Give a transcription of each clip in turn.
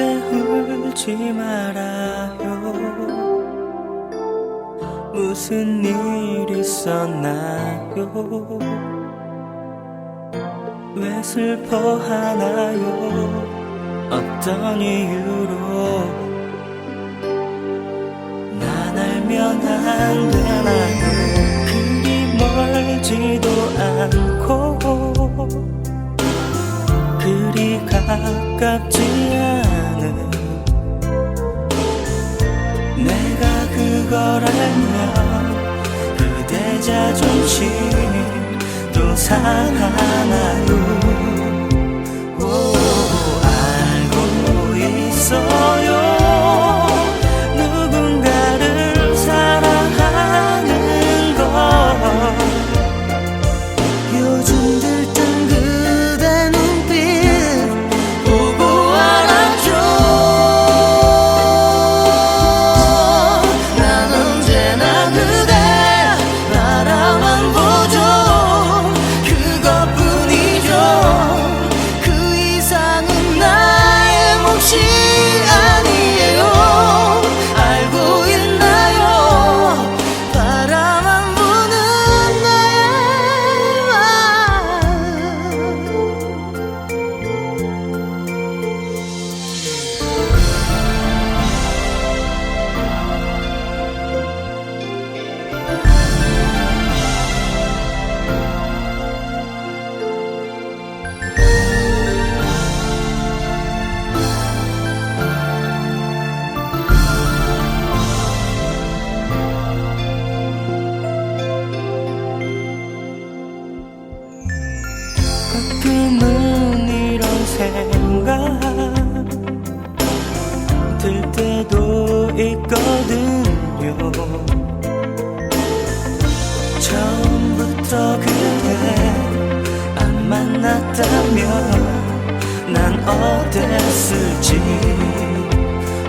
울지 말아요. 무슨 일 있었나요? 왜 슬퍼하나요? 어떤 이유로? 난 알면 안되 내가 그걸 알면 그대 자존심 또 상하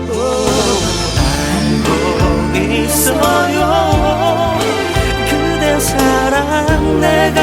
오, 알고 있어요. 그대 사랑 내가